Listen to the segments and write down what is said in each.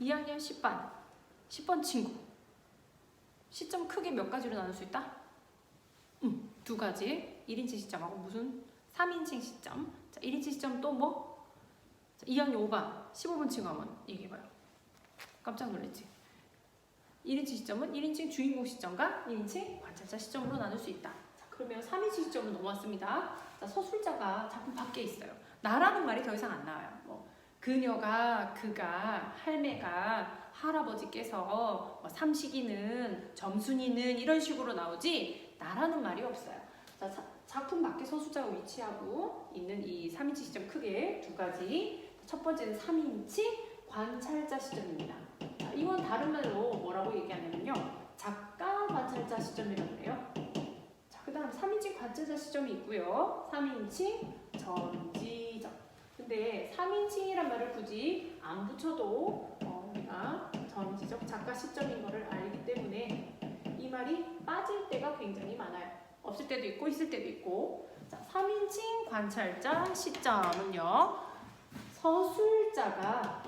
2학년 10반. 10번 친구. 시점 크게 몇 가지로 나눌 수 있다? 음, 두 가지. 1인칭 시점하고 무슨 3인칭 시점? 자, 1인칭 시점 또 뭐? 자, 2학년 5반. 15번 친구 한번 얘기해봐요. 깜짝 놀랐지? 1인칭 시점은 1인칭 주인공 시점과 1인칭 관찰자 시점으로 나눌 수 있다. 자, 그러면 3인칭 시점으로 넘어왔습니다. 자, 서술자가 작품 밖에 있어요. 나라는 말이 더 이상 안 나와요. 뭐 그녀가 그가 할매가 할아버지께서 뭐 삼식이는 점순이는 이런 식으로 나오지 나라는 말이 없어요. 자, 자, 작품 밖에 서술자가 위치하고 있는 이 3인칭 시점 크게 두 가지. 첫 번째는 3인칭 관찰자 시점입니다. 자, 이건 다른 말로 뭐라고 얘기하냐면요. 작가 관찰자 시점이라고 그래요. 자, 그 다음 3인칭 관찰자 시점이 있고요. 3인칭 전지적. 근데 3인칭이란 말을 굳이 안 붙여도 어, 우리가 전지적 작가 시점인 것을 알기 때문에 이 말이 빠질 때가 굉장히 많아요. 없을 때도 있고 있을 때도 있고. 자, 3인칭 관찰자 시점은요. 서술자가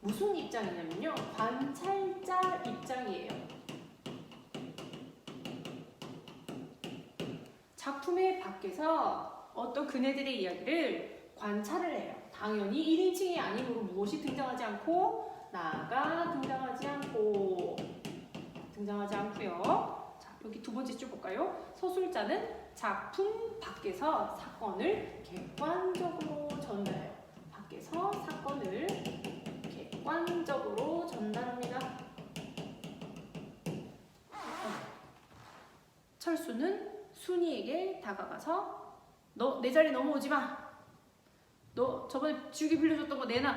무슨 입장이냐면요. 관찰자 입장이에요. 작품의 밖에서 어떤 그네들의 이야기를 관찰을 해요. 당연히 1인칭이 아니므로 무엇이 등장하지 않고 나가 등장하지 않고 등장하지 않고요. 자, 여기 두 번째 줄 볼까요? 서술자는 작품 밖에서 사건을 객관적으로 전달해요. 밖에서 사건을 객관적으로 전달합니다. 철수는 순이에게 다가가서 너 내 자리 넘어오지 마. 너 저번에 지우개 빌려줬던 거 내놔.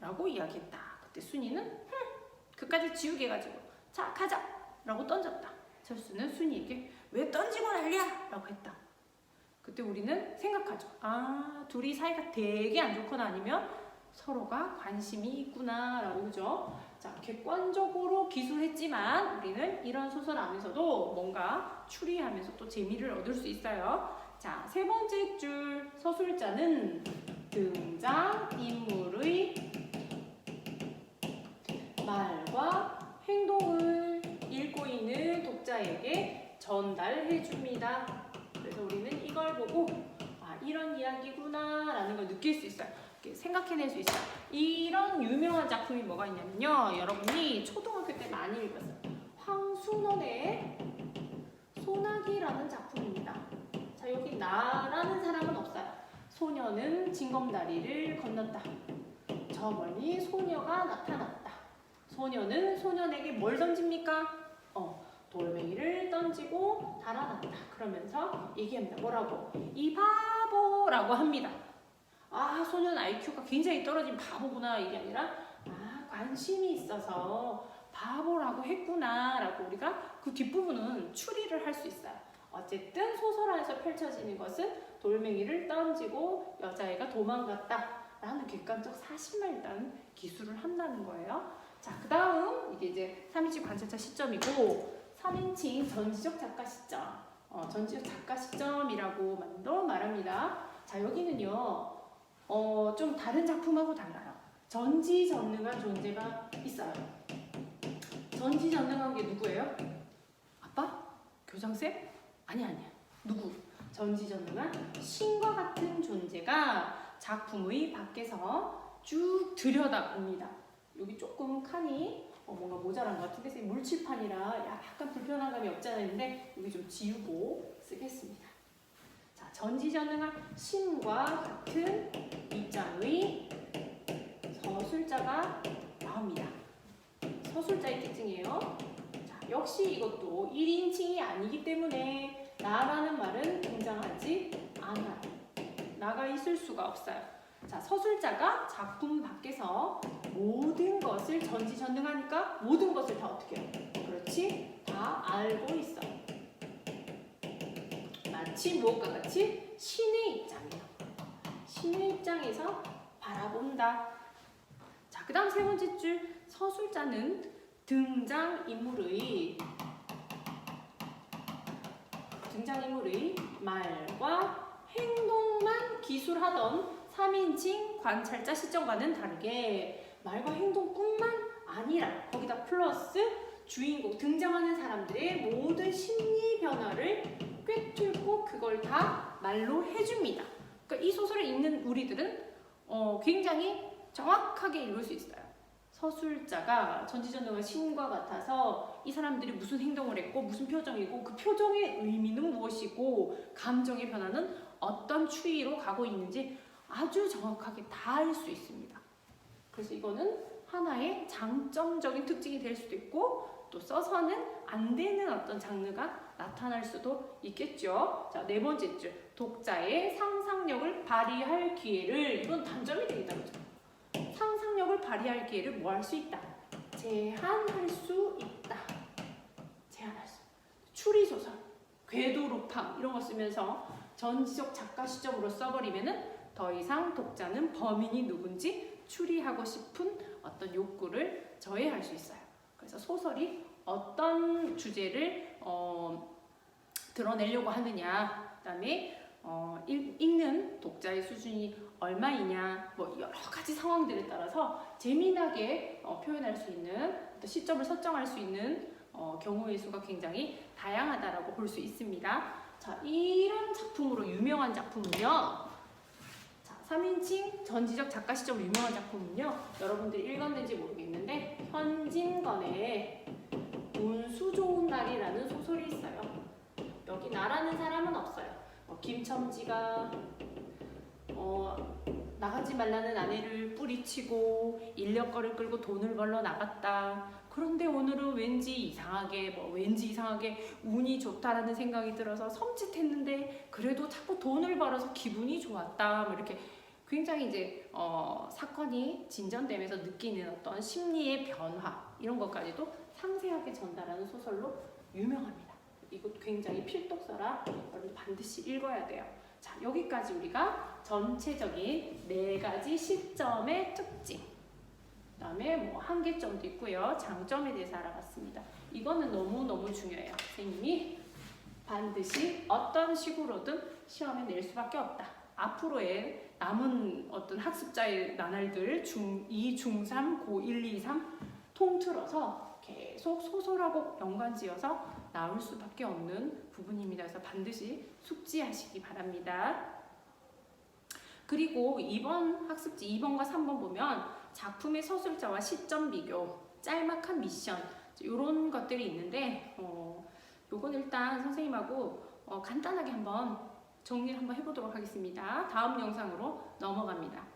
라고 이야기했다. 그때 순이는 흠, 그까지 지우개 가지고 자 가자 라고 던졌다. 철수는 순이에게 왜 던지고 난리야? 라고 했다. 그때 우리는 생각하죠. 아 둘이 사이가 되게 안 좋거나 아니면 서로가 관심이 있구나 라고 그죠? 자 객관적으로 기술했지만 우리는 이런 소설 안에서도 뭔가 추리하면서 또 재미를 얻을 수 있어요. 자, 세 번째 줄 서술자는 등장 인물의 말과 행동을 읽고 있는 독자에게 전달해 줍니다. 그래서 우리는 이걸 보고 아, 이런 이야기구나 라는 걸 느낄 수 있어요. 생각해낼 수 있어요. 이런 유명한 작품이 뭐가 있냐면요. 여러분이 초등학교 때 많이 읽었어요. 황순원의 소나기라는 작품입니다. 자, 여기 나라는 사람은 없어요. 소녀는 징검다리를 건넜다. 저 멀리 소녀가 나타났다. 소녀는 소년에게 뭘 던집니까? 어, 돌멩이를 던지고 달아났다. 그러면서 얘기합니다. 뭐라고? 이 바보라고 합니다. 아, 소년 IQ가 굉장히 떨어진 바보구나. 이게 아니라, 아, 관심이 있어서 바보라고 했구나 라고 우리가 그 뒷부분은 추리를 할 수 있어요. 어쨌든 소설 안에서 펼쳐지는 것은 돌멩이를 던지고 여자애가 도망갔다 라는 객관적 사실만 일단 기술을 한다는 거예요. 자, 그 다음 이게 이제 3인칭 관찰자 시점이고 3인칭 전지적 작가 시점. 어, 전지적 작가 시점이라고 만도 말합니다. 자, 여기는요. 어, 좀 다른 작품하고 달라요. 전지전능한 존재가 있어요. 전지전능한 게 누구예요? 아빠? 교장쌤? 아니 아니야. 누구? 전지전능한 신과 같은 존재가 작품의 밖에서 쭉 들여다봅니다. 여기 조금 칸이 어, 뭔가 모자란 것 같은데 물칠판이라 약간 불편한 감이 없잖아요. 근데 여기 좀 지우고 쓰겠습니다. 자, 전지전능한 신과 같은 입장의 서술자가 나옵니다. 서술자의 특징이에요. 자, 역시 이것도 1인칭이 아니기 때문에 나라는 말은 등장하지 않아요. 나가 있을 수가 없어요. 자, 서술자가 작품 밖에서 모든 것을 전지전능하니까 모든 것을 다 어떻게 해요? 그렇지? 다 알고 있어요. 마치 무엇과 같이 신의 입장이에요. 신의 입장에서 바라본다. 자, 그 다음 세 번째 줄 서술자는 등장인물의 등장인물의 말과 행동만 기술하던 3인칭 관찰자 시점과는 다르게 말과 행동뿐만 아니라 거기다 플러스 주인공 등장하는 사람들의 모든 심리 변화를 꿰뚫고 그걸 다 말로 해줍니다. 그러니까 이 소설을 읽는 우리들은 어, 굉장히 정확하게 읽을 수 있어요. 서술자가 전지전능한 신과 같아서 이 사람들이 무슨 행동을 했고 무슨 표정이고 그 표정의 의미는 무엇이고 감정의 변화는 어떤 추이로 가고 있는지 아주 정확하게 다 알 수 있습니다. 그래서 이거는 하나의 장점적인 특징이 될 수도 있고 또 써서는 안 되는 어떤 장르가 나타날 수도 있겠죠. 자, 네 번째 줄. 독자의 상상력을 발휘할 기회를 이건 단점이 되겠다 그죠? 상상력을 발휘할 기회를 뭐 할 수 있다? 제한할 수 있다. 제한할 수. 추리 소설, 궤도 루팡 이런 거 쓰면서 전지적 작가 시점으로 써버리면은 더 이상 독자는 범인이 누군지 추리하고 싶은 어떤 욕구를 저해할 수 있어요. 그래서 소설이 어떤 주제를 어, 드러내려고 하느냐, 그다음에 어, 수준이 얼마이냐, 뭐 여러 가지 상황들에 따라서 재미나게 어, 표현할 수 있는 어떤 시점을 설정할 수 있는 어, 경우의 수가 굉장히 다양하다라고 볼 수 있습니다. 자, 이런 작품으로 유명한 작품은요. 자, 3인칭 전지적 작가 시점으로 유명한 작품은요. 여러분들이 읽었는지 모르겠는데 현진건의 운수 좋은 날이라는 소설이 있어요. 여기 나라는 사람은 없어요. 뭐 김첨지가 어, 나가지 말라는 아내를 뿌리치고 인력거를 끌고 돈을 벌러 나갔다. 그런데 오늘은 왠지 이상하게 뭐 왠지 이상하게 운이 좋다라는 생각이 들어서 섬찟했는데 그래도 자꾸 돈을 벌어서 기분이 좋았다. 뭐 이렇게 굉장히 이제 어, 사건이 진전되면서 느끼는 어떤 심리의 변화 이런 것까지도 상세하게 전달하는 소설로 유명합니다. 이거 굉장히 필독서라 여러분 반드시 읽어야 돼요. 자 여기까지 우리가 전체적인 네 가지 시점의 특징. 그 다음에 뭐 한계점도 있고요. 장점에 대해서 알아봤습니다. 이거는 너무 너무 중요해요. 선생님이 반드시 어떤 식으로든 시험에 낼 수밖에 없다. 앞으로의 남은 어떤 학습자의 나날들 중2, 중3, 고1, 2, 3 통틀어서 계속 소설하고 연관지어서 나올 수밖에 없는 부분입니다. 그래서 반드시 숙지하시기 바랍니다. 그리고 2번 학습지 2번과 3번 보면 작품의 서술자와 시점 비교, 짤막한 미션 이런 것들이 있는데 어, 요건 일단 선생님하고 어, 간단하게 한번 정리를 한번 해보도록 하겠습니다. 다음 영상으로 넘어갑니다.